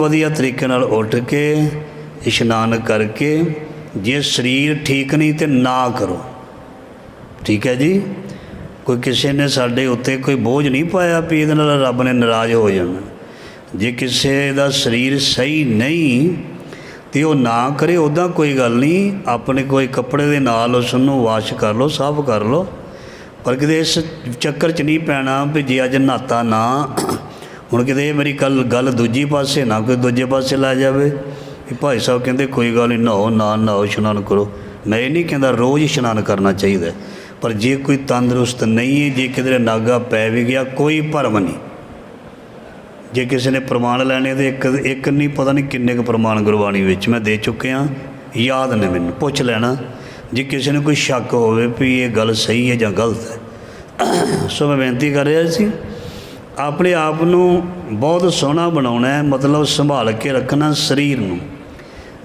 ਵਧੀਆ ਤਰੀਕੇ ਨਾਲ ਉੱਠ ਕੇ, ਇਸ਼ਨਾਨ ਕਰਕੇ, ਜੇ ਸਰੀਰ ਠੀਕ ਨਹੀਂ ਤੇ ਨਾ ਕਰੋ। ਠੀਕ ਹੈ ਜੀ? ਕੋਈ ਕਿਸੇ ਨੇ ਸਾਡੇ ਉੱਤੇ ਕੋਈ ਬੋਝ ਨਹੀਂ ਪਾਇਆ ਵੀ ਇਹਦੇ ਨਾਲ ਰੱਬ ਨੇ ਨਾਰਾਜ਼ ਹੋ ਜਾਣਾ। ਜੇ ਕਿਸੇ ਦਾ ਸਰੀਰ ਸਹੀ ਨਹੀਂ ਤੇ ਉਹ ਨਾ ਕਰੇ ਉਦਾਂ ਕੋਈ ਗੱਲ ਨਹੀਂ। ਆਪਣੇ ਕੋਈ ਕੱਪੜੇ ਦੇ ਨਾਲ ਉਸ ਨੂੰ ਵਾਸ਼ ਕਰ ਲਓ, ਸਾਫ਼ ਕਰ ਲਓ। ਪਰ ਕਿਤੇ ਇਸ ਚੱਕਰ 'ਚ ਨਹੀਂ ਪੈਣਾ ਵੀ ਜੇ ਅੱਜ ਨਾਤਾ ਨਾ ਹੁਣ ਕਿਤੇ ਇਹ ਮੇਰੀ ਗੱਲ ਗੱਲ ਦੂਜੀ ਪਾਸੇ ਨਾ ਕੋਈ ਦੂਜੇ ਪਾਸੇ ਲਾ ਜਾਵੇ। ਵੀ ਭਾਈ ਸਾਹਿਬ ਕਹਿੰਦੇ, ਕੋਈ ਗੱਲ ਨਹੀਂ, ਨਹਾਓ ਨਾ ਨਹਾਓ, ਇਸ਼ਨਾਨ ਕਰੋ। ਮੈਂ ਇਹ ਨਹੀਂ ਕਹਿੰਦਾ ਰੋਜ਼ ਇਸ਼ਨਾਨ ਕਰਨਾ ਚਾਹੀਦਾ ਪਰ ਜੇ ਕੋਈ ਤੰਦਰੁਸਤ ਨਹੀਂ ਹੈ, ਜੇ ਕਿਧਰੇ ਨਾਗਾ ਪੈ ਵੀ ਗਿਆ, ਕੋਈ ਭਰਮ ਨਹੀਂ। ਜੇ ਕਿਸੇ ਨੇ ਪ੍ਰਮਾਣ ਲੈਣੇ ਤੇ ਇੱਕ ਇੱਕ ਨਹੀਂ, ਪਤਾ ਨਹੀਂ ਕਿੰਨੇ ਕੁ ਪ੍ਰਮਾਣ ਗੁਰਬਾਣੀ ਵਿੱਚ ਮੈਂ ਦੇ ਚੁੱਕਿਆ ਯਾਦ ਨੇ ਮੈਨੂੰ, ਪੁੱਛ ਲੈਣਾ। ਜੇ ਕਿਸੇ ਨੂੰ ਕੋਈ ਸ਼ੱਕ ਹੋਵੇ ਵੀ ਇਹ ਗੱਲ ਸਹੀ ਹੈ ਜਾਂ ਗਲਤ ਹੈ। ਸੋ ਮੈਂ ਬੇਨਤੀ ਕਰ ਰਿਹਾ ਸੀ ਆਪਣੇ ਆਪ ਨੂੰ ਬਹੁਤ ਸੋਹਣਾ ਬਣਾਉਣਾ ਹੈ, ਮਤਲਬ ਸੰਭਾਲ ਕੇ ਰੱਖਣਾ ਸਰੀਰ ਨੂੰ।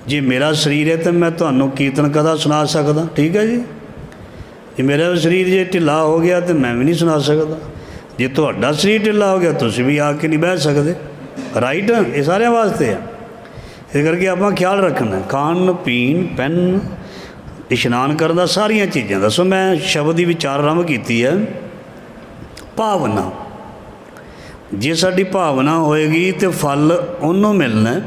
ਜੇ ਮੇਰਾ ਸਰੀਰ ਹੈ ਤਾਂ ਮੈਂ ਤੁਹਾਨੂੰ ਕੀਰਤਨ ਕਦਾ ਸੁਣਾ ਸਕਦਾ? ਠੀਕ ਹੈ ਜੀ? ਜੇ ਮੇਰਾ ਸਰੀਰ ਜੇ ਢਿੱਲਾ ਹੋ ਗਿਆ ਤੇ ਮੈਂ ਵੀ ਨਹੀਂ ਸੁਣਾ ਸਕਦਾ। ਜੇ ਤੁਹਾਡਾ ਸਰੀਰ ਢਿੱਲਾ ਹੋ ਗਿਆ, ਤੁਸੀਂ ਵੀ ਆ ਕੇ ਨਹੀਂ ਬਹਿ ਸਕਦੇ। ਰਾਈਟ ਇਹ ਸਾਰਿਆਂ ਵਾਸਤੇ ਆ। ਇਸ ਕਰਕੇ ਆਪਾਂ ਖਿਆਲ ਰੱਖਣਾ ਖਾਣ, ਪੀਣ ਪੈਨ ਇਸ਼ਨਾਨ ਕਰਨ ਦਾ ਸਾਰੀਆਂ ਚੀਜ਼ਾਂ ਦਾ। ਸੋ ਮੈਂ ਸ਼ਬਦ ਦੀ ਵਿਚਾਰ ਆਰੰਭ ਕੀਤੀ ਹੈ। ਭਾਵਨਾ। ਜੇ ਸਾਡੀ ਭਾਵਨਾ ਹੋਏਗੀ ਤੇ ਫਲ ਉਹਨੂੰ ਮਿਲਣਾ